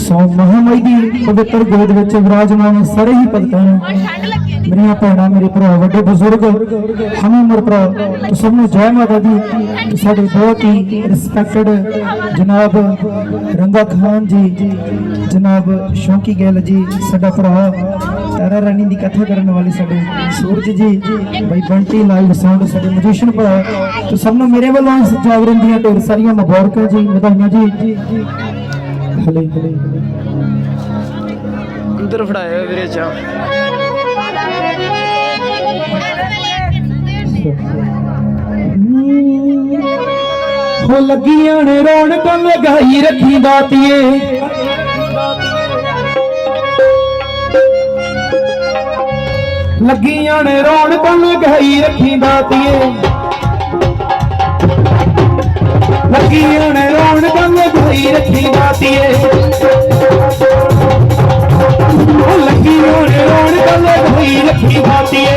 ਸੋ ਮਹਾਮਾਈ ਦੀ ਪਵਿੱਤਰ ਗੋਦ ਵਿੱਚ ਵਿਰਾਜਮਾਨ ਸਾਰੇ ਹੀ ਭਗਤਾਂ ਨੂੰ। ਮੇਰੀਆਂ ਭੈਣਾਂ, ਮੇਰੇ ਭਰਾ, ਵੱਡੇ ਬਜ਼ੁਰਗ ਹਮ ਉਮਰ ਭਰਾ ਸਭ ਨੂੰ ਜੈ ਮਾਤਾ ਦੀ। ਸਾਡੇ ਬਹੁਤ ਹੀ ਰਿਸਪੈਕਟਡ ਜਨਾਬ ਰੰਗਾ ਖਾਨ ਜੀ, ਜਨਾਬ ਸ਼ੌਂਕੀ ਗਿੱਲ ਜੀ, ਸਾਡਾ ਭਰਾ ਤਾਰਾ ਰਾਣੀ ਦੀ ਕਥਾ ਕਰਨ ਵਾਲੇ ਸਾਡੇ ਸੂਰਜ ਜੀ, ਬਾਈ ਬੰਟੀ ਲਾਈਵ ਸਾਊਂਡ ਸਾਡੇ ਮਿਊਜ਼ੀਸ਼ੀਅਨ ਭਰਾ। ਤੇ ਸਭ ਨੂੰ ਮੇਰੇ ਵੱਲੋਂ ਇਸ ਜਾਗਰਣ ਦੀਆਂ ਢੇਰ ਸਾਰੀਆਂ ਮੁਬਾਰਕਾਂ ਜੀ, ਵਧਾਈਆਂ ਜੀ। ਹਲੇ ਫੜਾਇਆ ਵੀਰੇ ਚਾ ਹੋ ਲੱਗੀਆਂ ਨੇ ਰੌਣਕਾਂ ਲਗਾਈ ਰੱਖੀ ਦਾਤੀਏ ਲੱਗੀਆਂ ਨੇ ਰੌਣਕਾਂ ਲਗਾਈ ਰੱਖੀ ਦਾਤੀਏ ਲੱਗੀਆਂ ਨੇ ਰੌਣਕਾਂ ਲਗਾਈ ਰੱਖੀ ਦਾਤੀਏ ਉਹ ਲੱਗੀ ਹੋਣ ਰੋਣ ਗੱਲ ਹੋਈ ਰੱਖੀ ਬਾਤੀਏ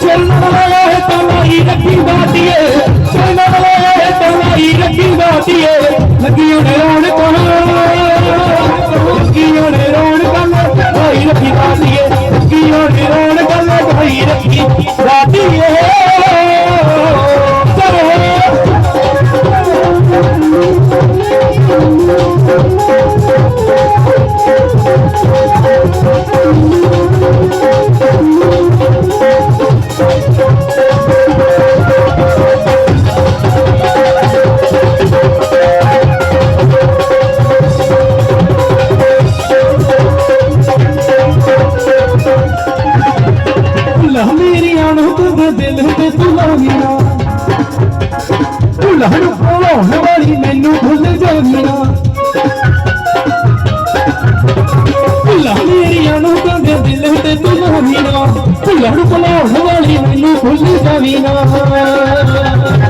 ਚੱਲਣ ਵਾਲਾ ਹੈ ਤਮਾਈ ਰੱਖੀ ਬਾਤੀਏ ਚੱਲਣ ਵਾਲਾ ਹੈ ਤਮਾਈ ਰੱਖੀ ਬਾਤੀਏ ਲੱਗੀ ਹੋਣ ਰੋਣ ਕੋਲ ਲੱਗੀ ਹੋਣ ਰੋਣ ਗੱਲ ਹੋਈ ਰੱਖੀ ਬਾਤੀਏ ਲੱਗੀ ਹੋਣ ਰੋਣ ਗੱਲ ਹੋਈ ਰੱਖੀ ਬਾਤੀਏ ਚਲੋ ਭੁੱਲਾ ਨੂੰ ਭੁਲਾਉਣ ਵਾਲੀ ਮੈਨੂੰ ਭੁੱਲ ਜਾਵੀਨਾ ਭੁੱਲਾ ਮੇਰੀਆਂ ਨੂੰ ਤੂੰ ਦਿਲ ਤੇ ਤੂੰ ਲਾਉਣਾ ਭੁਲਾਉਣ ਵਾਲੀ ਮੈਨੂੰ ਭੁੱਲ ਜਾਵੀਨਾ ਮਸਤ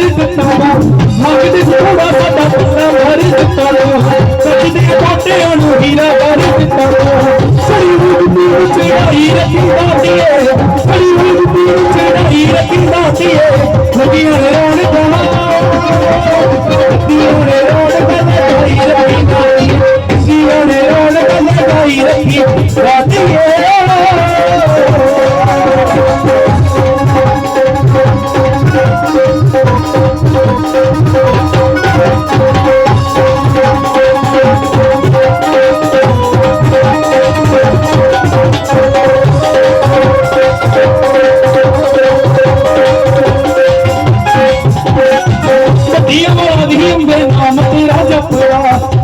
你们怎么？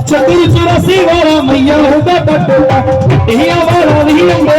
ਚਤੁਰ ਚੱਕਰ ਵਾਲਾ ਮਈਆ ਹੋਦਾ ਟੱਟਦਾ ਇਹ ਵਾਲਾ ਵੀ ਅੰਬੇ